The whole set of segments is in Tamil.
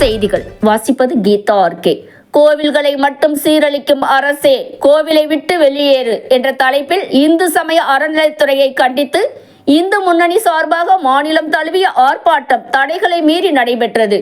செய்திகள். வாசிப்பது கீதா ஆர்கே கோவில்களை மட்டும் சீரழிக்கும் அரசே கோவிலை விட்டு வெளியேறு என்ற தலைப்பில் இந்து சமய அறநிலைத்துறையை கண்டித்து இந்து முன்னணி சார்பாக மாநிலம் தழுவிய ஆர்ப்பாட்டம் தடைகளை மீறி நடைபெற்றது.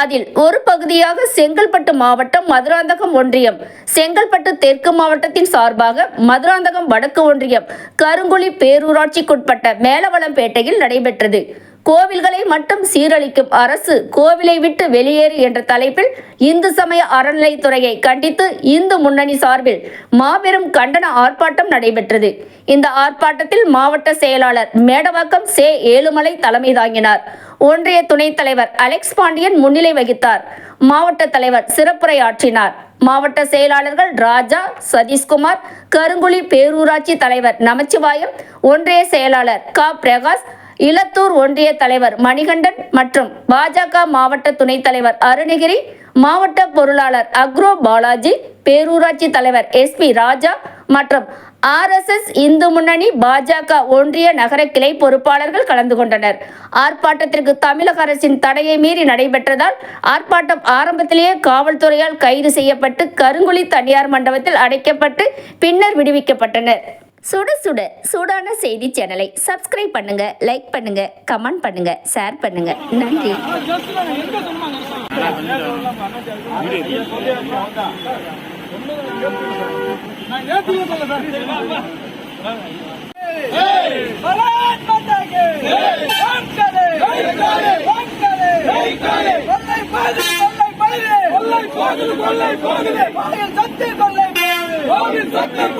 அதில் ஒரு பகுதியாக செங்கல்பட்டு மாவட்டம் மதுராந்தகம் ஒன்றியம் செங்கல்பட்டு தெற்கு மாவட்டத்தின் சார்பாக மதுராந்தகம் வடக்கு ஒன்றியம் கருங்குழி பேரூராட்சிக்குட்பட்ட மேலவளம்பேட்டையில் நடைபெற்றது. கோவில்களை மட்டும் சீரழிக்கும் அரசு கோவிலை விட்டு வெளியேறு என்ற தலைப்பில் இந்து சமய அறநிலைத்துறையை கண்டித்து இந்து முன்னணி சார்பில் மாபெரும் கண்டன ஆர்ப்பாட்டம் நடைபெற்றது. இந்த ஆர்ப்பாட்டத்தில் மாவட்ட செயலாளர் மேடவாக்கம் சே. ஏழுமலை தலைமை தாங்கினார். ஒன்றிய துணைத் தலைவர் அலெக்ஸ் பாண்டியன் முன்னிலை வகித்தார். மாவட்ட தலைவர் சிறப்புரையாற்றினார். மாவட்ட செயலாளர்கள் ராஜா சதீஷ்குமார் கருங்குழி பேரூராட்சி தலைவர் நமச்சிவாயம் ஒன்றிய செயலாளர் க. பிரகாஷ் இலத்தூர் ஒன்றிய தலைவர் மணிகண்டன் மற்றும் பாஜக மாவட்ட துணைத் தலைவர் அருணகிரி மாவட்ட பொருளாளர் அக்ரோ பாலாஜி பேரூராட்சி தலைவர் எஸ்பி ராஜா மற்றும் ஆர்எஸ்எஸ் இந்து முன்னணி பாஜக ஒன்றிய நகர கிளை பொறுப்பாளர்கள் கலந்து கொண்டனர். ஆர்ப்பாட்டத்திற்கு தமிழக அரசின் தடையை மீறி நடைபெற்றதால் ஆர்ப்பாட்டம் ஆரம்பத்திலேயே காவல்துறையால் கைது செய்யப்பட்டு கருங்குழி தனியார் மண்டபத்தில் அடைக்கப்பட்டு பின்னர் விடுவிக்கப்பட்டனர். சுடு சுடு சூடான செய்தி சேனலை சப்ஸ்கிரைப் பண்ணுங்க லைக் பண்ணுங்க கமெண்ட் பண்ணுங்க ஷேர் பண்ணுங்க. நன்றி.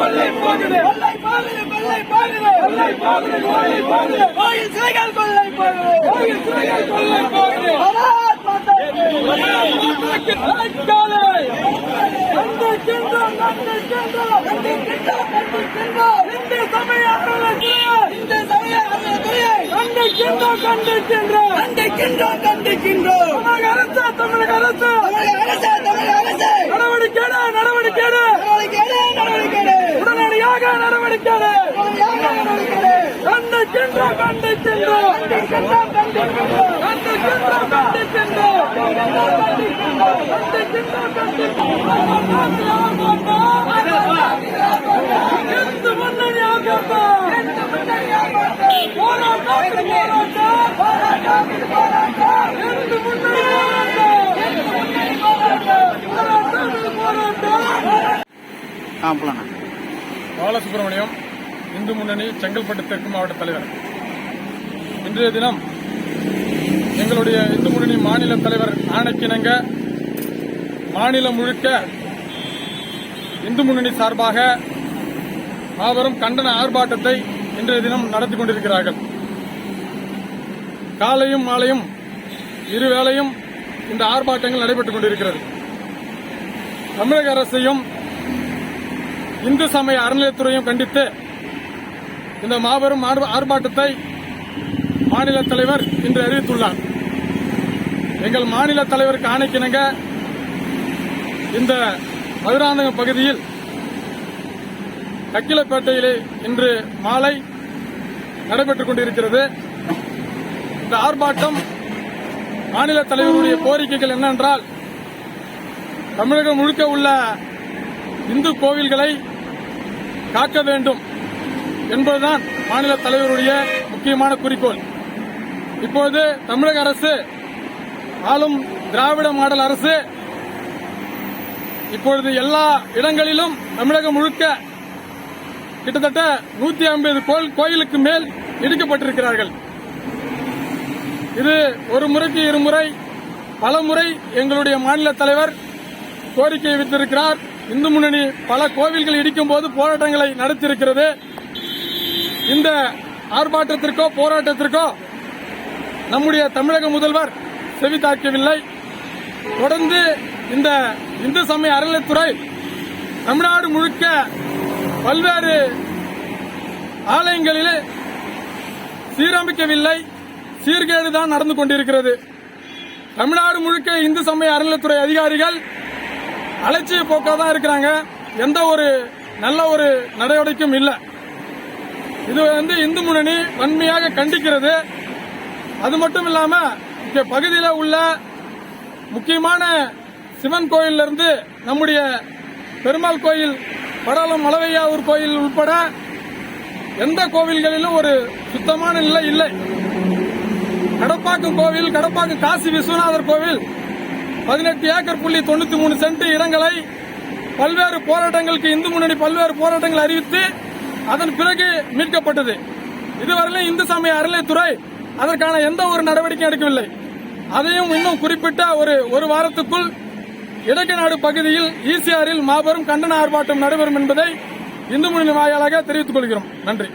கொள்ளை கொள்ளை கொல்லை போகுது கொல்லை போகுது கொல்லை போகுது கோயில் சிலைகள் சிலைகள் பாரத் மாதா இந்து சமய அறநிலையத்துறையை இந்து சமய அறநிலையத்துறையை தமிழக அரசு. தமிழக அரசு தமிழக அரசு. பாலசுப்ரமணியம் இந்து முன்னணி செங்கல்பட்டு தெற்கு மாவட்ட தலைவர். இன்றைய தினம் எங்களுடைய இந்து முன்னணி மாநில தலைவர் ஆணைக்கிணங்க மாநிலம் முழுக்க இந்து முன்னணி சார்பாக மாபெரும் கண்டன ஆர்ப்பாட்டத்தை இன்றைய தினம் நடத்தி கொண்டிருக்கிறார்கள். காலையும் மாலையும் இருவேளையும் இந்த ஆர்ப்பாட்டங்கள் நடைபெற்றுக் கொண்டிருக்கிறது. தமிழக அரசையும் இந்து சமய அறநிலையத்துறையும் கண்டித்து இந்த மாபெரும் ஆர்ப்பாட்டத்தை மாநில தலைவர் இன்று அறிவித்துள்ளார். எங்கள் மாநில தலைவருக்கு ஆணைக்கிணங்க இந்த மதுராந்தகம் பகுதியில் கக்கிலப்பேட்டையிலே இன்று மாலை நடைபெற்றுக் கொண்டிருக்கிறது. இந்த ஆர்ப்பாட்டம் மாநில தலைவருடைய கோரிக்கைகள் என்னென்றால் தமிழகம் முழுக்க உள்ள இந்து கோவில்களை காக்க வேண்டும் என்பதுதான் மாநில தலைவருடைய முக்கியமான குறிக்கோள். இப்போது தமிழக அரசு ஆளும் திராவிட மாடல் அரசு இப்பொழுது எல்லா இடங்களிலும் தமிழகம் முழுக்க கிட்டத்தட்ட நூத்தி ஐம்பது கோயிலுக்கு மேல் இடிக்கப்பட்டிருக்கிறார்கள். இது ஒரு முறைக்கு இருமுறை பல முறை எங்களுடைய மாநில தலைவர் கோரிக்கை விடுத்திருக்கிறார் இந்து முன்னணி பல கோவில்கள் இடிக்கும் போது போராட்டங்களை நடத்தியிருக்கிறது. இந்த ஆர்ப்பாட்டத்திற்கோ போராட்டத்திற்கோ நம்முடைய தமிழக முதல்வர் செவி தாக்கவில்லை. தொடர்ந்து இந்த இந்து சமய அறநிலைத்துறை தமிழ்நாடு முழுக்க பல்வேறு ஆலயங்களில் சீரமைக்கவில்லை. சீர்கேடு தான் நடந்து கொண்டிருக்கிறது. தமிழ்நாடு முழுக்க இந்து சமய அறநிலைத்துறை அதிகாரிகள் அலட்சிய போக்காக தான் இருக்கிறாங்க. எந்த ஒரு நல்ல ஒரு நடவடிக்கையும் இல்லை. இது வந்து இந்து முன்னணி வன்மையாக கண்டிக்கிறது. அது மட்டும் இல்லாம இங்க பகுதியில் உள்ள முக்கியமான சிவன் கோயில்ல இருந்து நம்முடைய பெருமாள் கோயில் படலம் மலவையாவூர் கோயில் உட்பட எந்த கோவில்களிலும் ஒரு சுத்தமான நிலை இல்லை. கடப்பாக்கம் கோவில் கடப்பாக்கம் காசி விஸ்வநாதர் கோவில் பதினெட்டு ஏக்கர் புள்ளி தொண்ணூத்தி மூணு சென்ட் இடங்களை பல்வேறு போராட்டங்களுக்கு இந்து முன்னணி பல்வேறு போராட்டங்கள் அறிவித்து அதன் பிறகு மீட்கப்பட்டது. இதுவரையிலும் இந்து சமய அறநிலைத்துறை அதற்கான எந்த ஒரு நடவடிக்கையும் எடுக்கவில்லை. அதையும் இன்னும் குறிப்பிட்ட ஒரு ஒரு வாரத்துக்குள் இடக்கநாடு பகுதியில் ஈசிஆரில் மாபெரும் கண்டன ஆர்ப்பாட்டம் நடைபெறும் என்பதை இந்து மொழி வாயிலாக தெரிவித்துக் கொள்கிறோம். நன்றி.